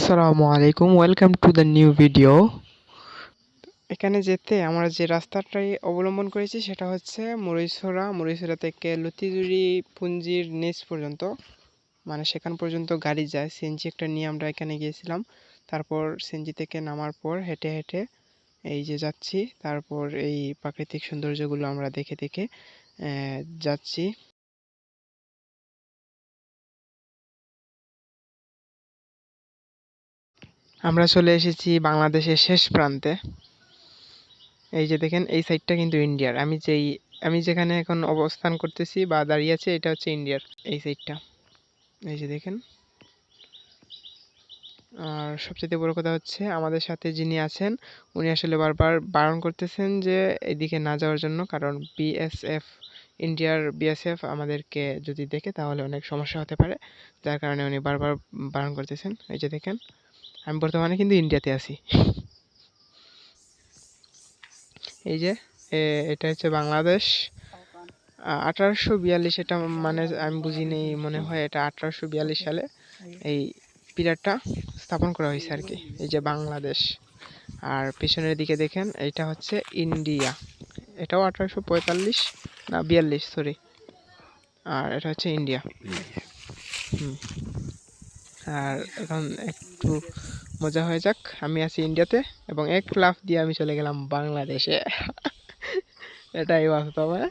আসসালামু আলাইকুম welcome to the new video এখানে যেতে আমরা যে রাস্তাটাই অবলম্বন করেছি সেটা হচ্ছে মুরিছড়া মুরিছড়া থেকে লতিজুরি, পুঞ্জির নিচ পর্যন্ত মানে সেখান পর্যন্ত গাড়ি যায়। সিএনজি একটা নিয়ে আমরা এখানে গিয়েছিলাম। তারপর সিএনজি থেকে নামার পর হেঁটে হেঁটে এই যে যাচ্ছি, তারপর এই প্রাকৃতিক সৌন্দর্যগুলো আমরা দেখে দেখে যাচ্ছি। আমরা চলে এসেছি বাংলাদেশের শেষ প্রান্তে। এই যে দেখেন, এই সাইডটা কিন্তু ইন্ডিয়ার। আমি যেই, আমি যেখানে এখন অবস্থান করতেছি বা দাঁড়িয়ে আছি, এটা হচ্ছে ইন্ডিয়ার এই সাইডটা এই যে দেখেন। আর সবচেয়ে বড় কথা হচ্ছে, আমাদের সাথে যিনি আছেন, উনি আসলে বারবার বারণ করতেছেন যে এদিকে না যাওয়ার জন্য, কারণ বিএসএফ ইন্ডিয়ার বিএসএফ আমাদেরকে যদি দেখে, তাহলে অনেক সমস্যা হতে পারে। যার কারণে উনি বারবার বারণ করতেছেন। এই যে দেখেন। আমি বর্তমানে কিন্তু ইন্ডিয়াতে আছি। এই যে এটা হচ্ছে বাংলাদেশ। আঠারোশো বিয়াল্লিশ এটা মানে আমি বুঝিনি মনে হয় এটা আঠারোশো বিয়াল্লিশ সালে এই পিলারটা স্থাপন করা হয়েছে আর কি এই যে বাংলাদেশ। আর পিছনের দিকে দেখেন এটা হচ্ছে ইন্ডিয়া এটাও আঠারোশো পঁয়তাল্লিশ না বিয়াল্লিশ সরি আর এটা হচ্ছে ইন্ডিয়া হুম। আর এখন একটু মজা হয়ে যাক। আমি আছি ইন্ডিয়াতে এবং এক লাফ দিয়ে আমি চলে গেলাম বাংলাদেশে। এটাই বাস্তব হ্যাঁ?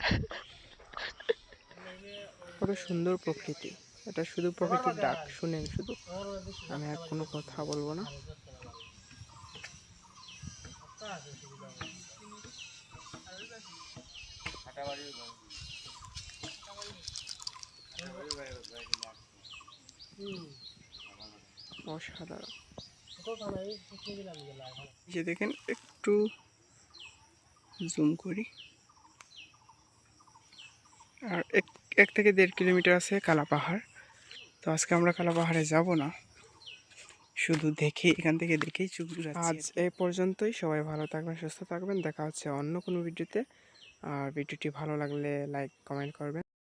কত সুন্দর প্রকৃতি। এটা শুধু প্রকৃতির ডাক, শুনেন শুধু। আমি আর কোনো কথা বলব না। অসাধারণ। এই যে দেখেন একটু জুম করি। আর এক এক থেকে দেড় কিলোমিটার আছে কালা পাহাড় তো আজকে আমরা কালা পাহাড়ে যাব না। শুধু দেখে এখান থেকে দেখেই চুপ আজ এই পর্যন্তই। সবাই ভালো থাকবেন সুস্থ থাকবেন। দেখা হচ্ছে অন্য কোনো ভিডিওতে। আর ভিডিওটি ভালো লাগলে লাইক কমেন্ট করবেন।